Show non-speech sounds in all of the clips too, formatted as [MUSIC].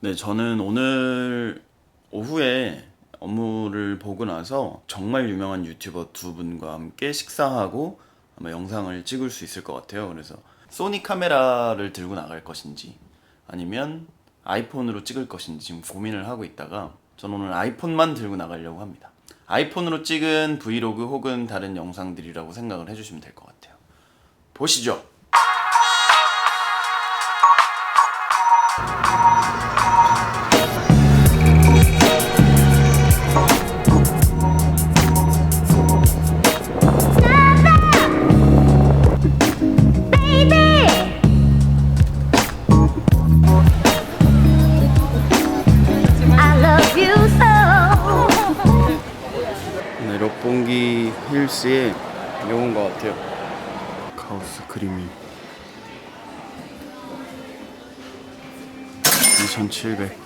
네, 저는 오늘 오후에 업무를 보고 나서 정말 유명한 유튜버 두 분과 함께 식사하고 아마 영상을 찍을 수 있을 것 같아요. 그래서 소니 카메라를 들고 나갈 것인지 아니면 아이폰으로 찍을 것인지 지금 고민을 하고 있다가 저는 오늘 아이폰만 들고 나가려고 합니다. 아이폰으로 찍은 브이로그 혹은 다른 영상들이라고 생각을 해주시면 될 것 같아요. 보시죠. 네, 롯봉기 힐스에 여운 것 같아요. 카오스 크리미 2,700.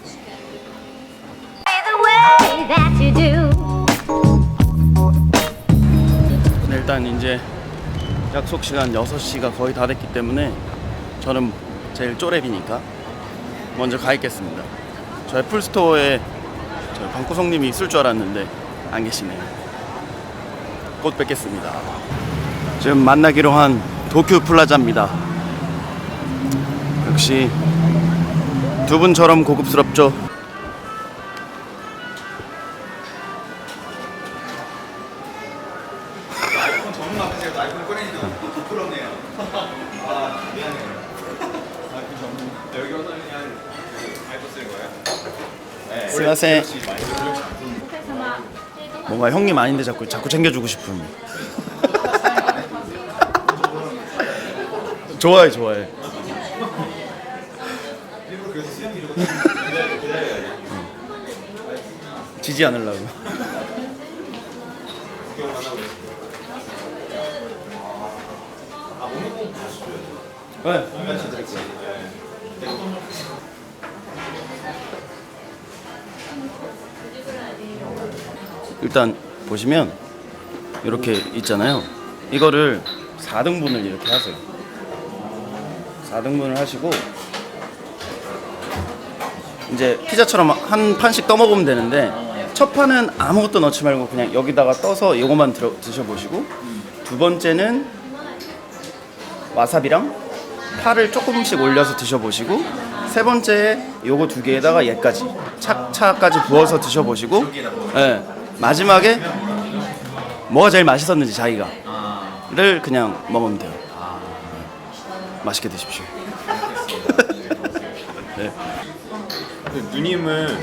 The way that you do. 네, 일단 이제 약속 시간 6시가 거의 다 됐기 때문에 저는 제일 쪼렙이니까 먼저 가 있겠습니다. 저 애플스토어에 저 방구성님이 있을 줄 알았는데 안 계시네요. 곧 뵙겠습니다. 지금 만나기로 한 도쿄 플라자입니다. 역시 두 분처럼 고급스럽죠. 아, 거예요? 뭔가 형님 아닌데 자꾸 자꾸 챙겨주고 싶은. 좋아해 좋아해. 지지 않으려고. 네. 일단 보시면 이렇게 있잖아요. 이거를 4등분을 이렇게 하세요. 4등분을 하시고 이제 피자처럼 한 판씩 떠 먹으면 되는데 첫 판은 아무것도 넣지 말고 그냥 여기다가 떠서 이거만 들어, 드셔보시고 두 번째는 와사비랑 파를 조금씩 올려서 드셔보시고 세 번째 요거 두 개에다가 얘까지 차차까지 부어서 드셔보시고 예, 마지막에 뭐가 제일 맛있었는지 자기가를 그냥 먹으면 돼요. 맛있게 드십시오. [LAUGHS] 네. 누님은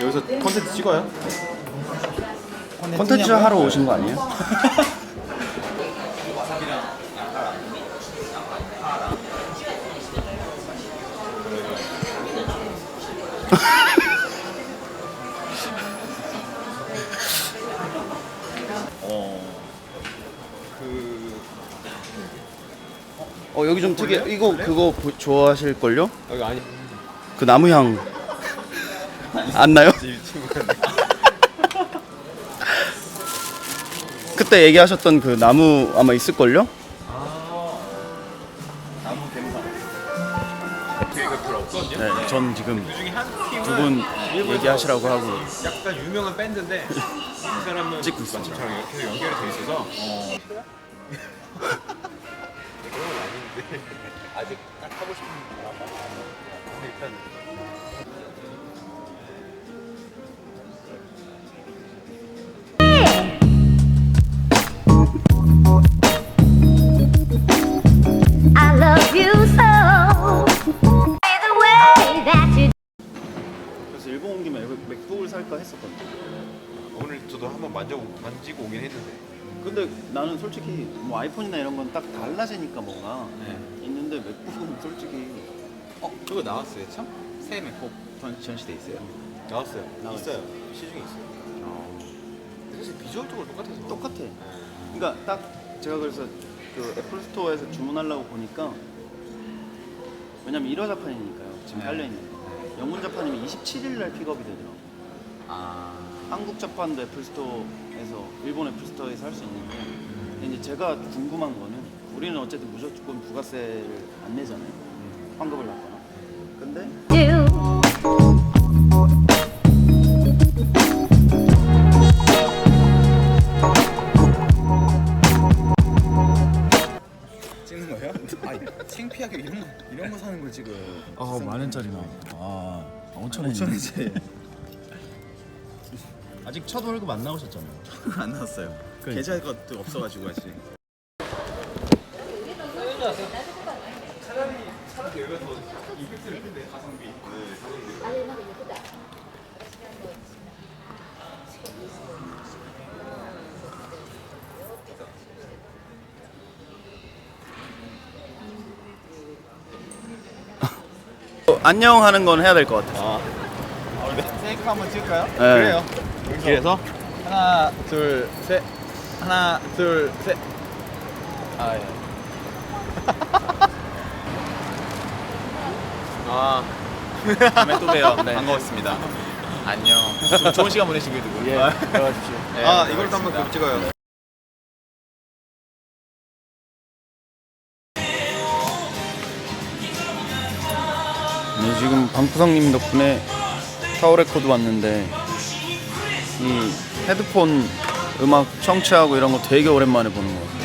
여기서 컨텐츠 찍어요? 콘텐츠 하러 오신 거 아니에요? [LAUGHS] 어 여기 좀 특이해. 이거 그거 보- 좋아하실 걸요? 여기 아니 그 나무 향 안 나요? [LAUGHS] 이 친구가 그때 얘기하셨던 그 나무 아마 있을 걸요? 나무 뱀사. 계획이 별로 없거든요. 네, 전 지금 그 중에 한 팀은 두분 일본에서 얘기하시라고 하고 약간 유명한 밴드인데 이 사람은 [LAUGHS] 찍고 있습니다. 마침 저랑 계속 연결이 돼 있어서 아닌데 [LAUGHS] 아직 딱 하고 싶은 드라마 근데 일단 I love you so. The way that you 그래서 일본 온 김에 맥북을 살까 했었거든요. 오늘 저도 한번 만져 만지고 오긴 했는데 근데 나는 솔직히 뭐 아이폰이나 이런 건 딱 달라지니까 뭔가 네. 있는데 맥북은 솔직히 어 그거 나왔어요 참? 새 맥북 전, 전시돼 있어요? 나왔어요 나와 있어요 시중에 있어요 근데 사실 비주얼적으로 똑같아서 똑같아. 네. 그러니까 딱 제가 그래서 그 애플 스토어에서 주문하려고 보니까 왜냐면 1화 자판이니까요. 지금 네. 깔려 있는 거. 영문 자판이면 27일 날 픽업이 되더라고. 아 한국 자판도 애플스토어에서 일본 애플스토어에서 할 수 있는데 근데 이제 제가 궁금한 거는 우리는 어쨌든 무조건 부가세를 안 내잖아요. 환급을 받거나. 근데 찍는 거예요? 아, 창피하게 이런 거 이런 거 사는 걸 지금. 아, 만 원짜리 나. 아, 5천 원이네. 5천 원짜리. 아직 첫 월급 안 나오셨잖아요. [LAUGHS] 안 나왔어요. 그러니까. 계좌 것도 없어가지고 아직. 어, 안녕 하는 건 해야 될 것 같아요. 아, 셀카 한번 찍을까요? 네. 그래요. 길에서 하나, 둘, 셋. 하나, 둘, 셋. 아, 예. [LAUGHS] 아, 다음에 또 봬요. 반가웠습니다. 안녕. 좀 좋은 시간 보내시길 두고. 예. 들어가십시오. [LAUGHS] 네, 아, 이걸도 한번 그럼 찍어요. 네, 지금 방구성님 덕분에 타워 레코드 왔는데 이 헤드폰 음악 청취하고 이런 거 되게 오랜만에 보는 거 같아요.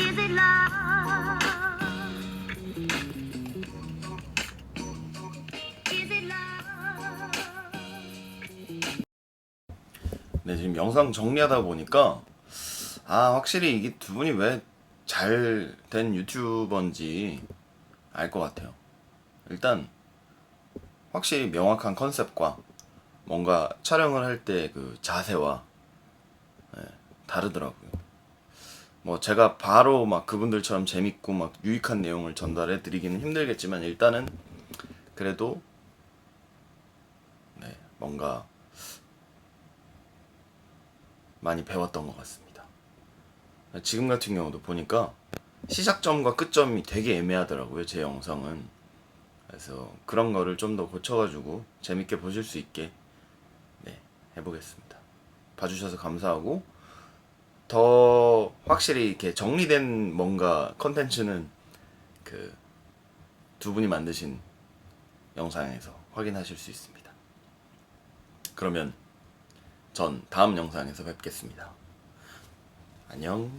Is it love? 영상 정리하다 보니까 아 확실히 이게 두 분이 왜 잘 된 유튜버인지 알 것 같아요. 일단 확실히 명확한 컨셉과 뭔가 촬영을 할 때 그 자세와 예, 다르더라고요. 뭐 제가 바로 막 그분들처럼 재밌고 막 유익한 내용을 전달해 드리기는 힘들겠지만 일단은 그래도 네, 뭔가 많이 배웠던 것 같습니다. 지금 같은 경우도 보니까 시작점과 끝점이 되게 애매하더라고요. 제 영상은. 그래서 그런 거를 좀 더 고쳐가지고 재밌게 보실 수 있게 네, 해보겠습니다. 봐주셔서 감사하고 더 확실히 이렇게 정리된 뭔가 컨텐츠는 그 두 분이 만드신 영상에서 확인하실 수 있습니다. 그러면 전 다음 영상에서 뵙겠습니다. 안녕.